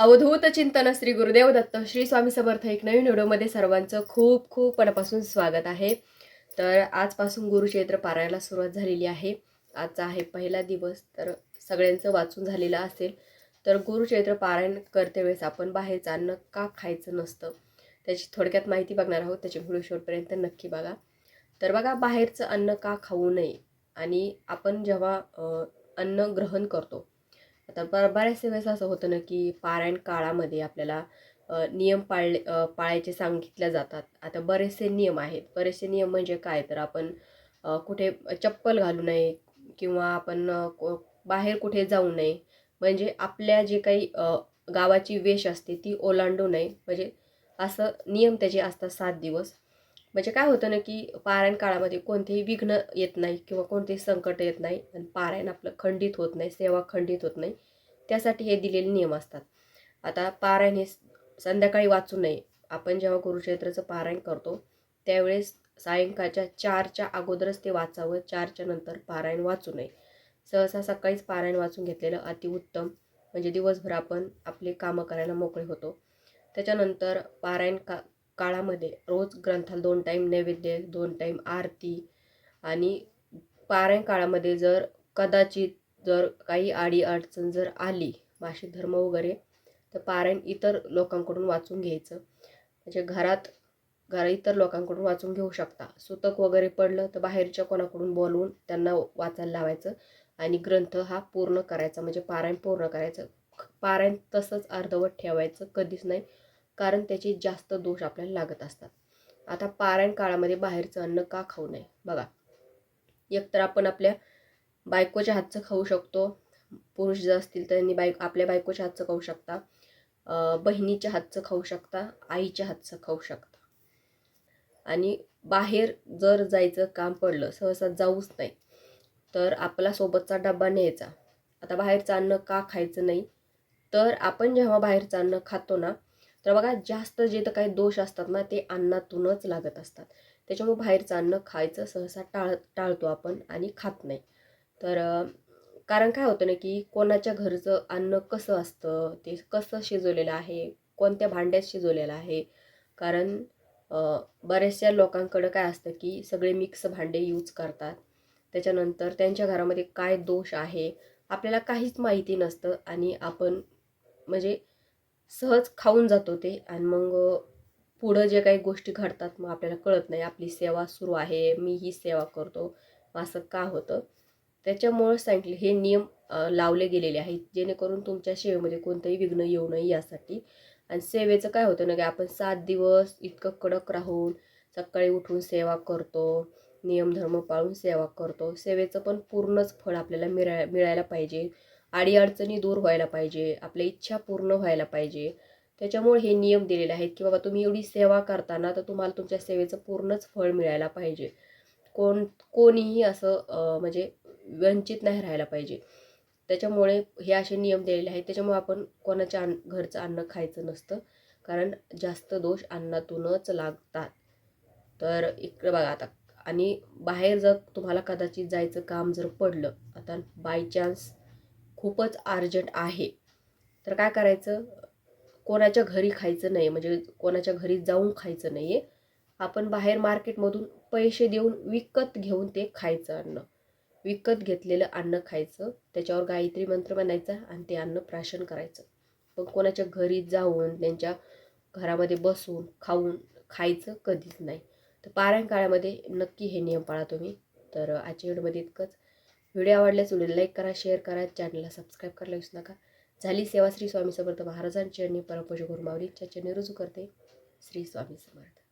अवधूत चिंतन श्री गुरुदेव दत्त श्री स्वामी समर्थ एक नवीन व्हिडिओमध्ये सर्वांचं खूप खूप मनापासून स्वागत आहे. तर आजपासून गुरुचैत्र पारायला सुरुवात झालेली आहे. आजचा आहे पहिला दिवस तर सगळ्यांचं वाचून झालेलं असेल. तर गुरुचैत्र पारायण करते वेळेस आपण बाहेरचं अन्न का खायचं नसतं त्याची थोडक्यात माहिती बघणार आहोत. त्याची व्हिडिओ शेवटपर्यंत नक्की बघा. तर बघा बाहेरचं अन्न का खाऊ नये? आणि आपण जेव्हा अन्न ग्रहण करतो आता ब बऱ्याचशा वेळेस असं होतं ना की पारायण काळामध्ये आपल्याला नियम पाळले पाळायचे सांगितले जातात. आता बरेचसे नियम आहेत. बरेचसे नियम म्हणजे काय? तर आपण कुठे चप्पल घालू नये किंवा आपण बाहेर कुठे जाऊ नये. म्हणजे आपल्या जे काही गावाची वेश असते ती ओलांडू नये. म्हणजे असं नियम त्याचे असतात सात दिवस. म्हणजे काय होतं ना की पारायण काळामध्ये कोणतेही विघ्न येत नाही किंवा कोणतेही संकट येत नाही आणि पारायण आपलं खंडित होत नाही सेवा खंडित होत नाही. त्यासाठी हे दिलेले नियम असतात. आता पारायण हे संध्याकाळी वाचू नये. आपण जेव्हा कुरुक्षेत्राचं पारायण करतो त्यावेळेस सायंकाळच्या चारच्या अगोदरच ते वाचावं चारच्या नंतर पारायण वाचू नये. सहसा सकाळीच पारायण वाचून घेतलेलं अतिउत्तम म्हणजे दिवसभर आपण आपले कामं करायला मोकळे होतो. त्याच्यानंतर पारायण का काळामध्ये रोज ग्रंथाला दोन टाईम नैवेद्य दोन टाईम आरती आणि पारायण काळामध्ये जर कदाचित जर काही आडी अडचण जर आली भाषिक धर्म वगैरे तर पारायण इतर लोकांकडून वाचून घ्यायचं. म्हणजे घरात घर इतर लोकांकडून वाचून घेऊ शकता. सुतक वगैरे पडलं तर बाहेरच्या कोणाकडून बोलवून त्यांना वाचायला लावायचं आणि ग्रंथ हा पूर्ण करायचा. म्हणजे पारायण पूर्ण करायचं. पारायण तसंच अर्धवट ठेवायचं. कधीच नाही. कारण त्याचे जास्त दोष आपल्याला लागत असतात. आता पारायण काळामध्ये बाहेरचं अन्न का खाऊ नये? बघा. एकतर आपण आपल्या बायकोच्या हातचं खाऊ शकतो. पुरुष जर असतील तर त्यांनी बायक आपल्या बायकोच्या हातचं खाऊ शकता. बहिणीच्या हातचं खाऊ शकता. आईच्या हातचं खाऊ शकता. आणि बाहेर जर जायचं काम पडलं सहसा जाऊच नाही तर आपला सोबतचा डबा न्यायचा. आता बाहेरचं अन्न का खायचं नाही? तर आपण जेव्हा बाहेरचं अन्न खातो ना तर बघा जास्त जे तर काही दोष असतात ना ते अन्नातूनच लागत असतात. त्याच्यामुळे बाहेरचं अन्न खायचं सहसा टाळ टाळतो आपण आणि खात नाही. तर कारण काय होतं ना की कोणाच्या घरचं अन्न कसं असतं ते कसं शिजवलेलं आहे कोणत्या भांड्यात शिजवलेलं आहे? कारण बऱ्याचशा लोकांकडं काय असतं की सगळे मिक्स भांडे यूज करतात. त्याच्यानंतर त्यांच्या घरामध्ये काय दोष आहे आपल्याला काहीच माहिती नसतं आणि आपण म्हणजे सहज खाऊन जातो ते आणि मग पुढं जे काही गोष्टी घडतात मग आपल्याला कळत नाही आपली सेवा सुरू आहे मी ही सेवा करतो मग असं का होतं? त्याच्यामुळं सांगितले हे नियम लावले गेलेले आहेत जेणेकरून तुमच्या सेवेमध्ये कोणतंही विघ्न येऊ नये यासाठी. आणि सेवेचं काय होतं ना की आपण सात दिवस इतकं कडक राहून सकाळी उठून सेवा करतो नियमधर्म पाळून सेवा करतो. सेवेचं पण पूर्णच फळ आपल्याला मिळा मिळायला पाहिजे. अडीअडचणी दूर व्हायला पाहिजे आपल्या इच्छा पूर्ण व्हायला पाहिजे. त्याच्यामुळे हे नियम दिलेले आहेत की बाबा तुम्ही एवढी सेवा करताना तर तुम्हाला तुमच्या सेवेचं पूर्णच फळ मिळायला पाहिजे. कोण कोणीही असं म्हणजे वंचित नाही राहायला पाहिजे. त्याच्यामुळे हे असे नियम दिलेले आहेत. त्याच्यामुळे आपण कोणाच्या अन्न घरचं अन्न खायचं नसतं. कारण जास्त दोष अन्नातूनच लागतात. तर इकडं बघा आता. आणि बाहेर जर तुम्हाला कदाचित जायचं काम जर पडलं आता बाय चान्स खूपच अर्जंट आहे. तर काय करायचं? कोणाच्या घरी खायचं नाही म्हणजे कोणाच्या घरी जाऊन खायचं नाही आहे आपण बाहेर मार्केटमधून पैसे देऊन विकत घेऊन ते खायचं अन्न. विकत घेतलेलं अन्न खायचं. त्याच्यावर गायत्री मंत्र म्हणायचा आणि ते अन्न प्राशन करायचं. पण कोणाच्या घरी जाऊन त्यांच्या घरामध्ये बसून खाऊन खायचं कधीच नाही. तर पारायण काळामध्ये नक्की हे नियम पाळा तुम्ही. तर आजच्या व्हिडिओमध्ये इतकंच. व्हिडिओ आवडल्यास व्हिडिओ लाईक करा शेअर करा चॅनलला सबस्क्राईब करायला विसरू नका. झाली सेवा श्री स्वामी समर्थ महाराजांची आणि परमपूज गुरुमावलीच्या चरणी रुजू करते. श्री स्वामी समर्थ.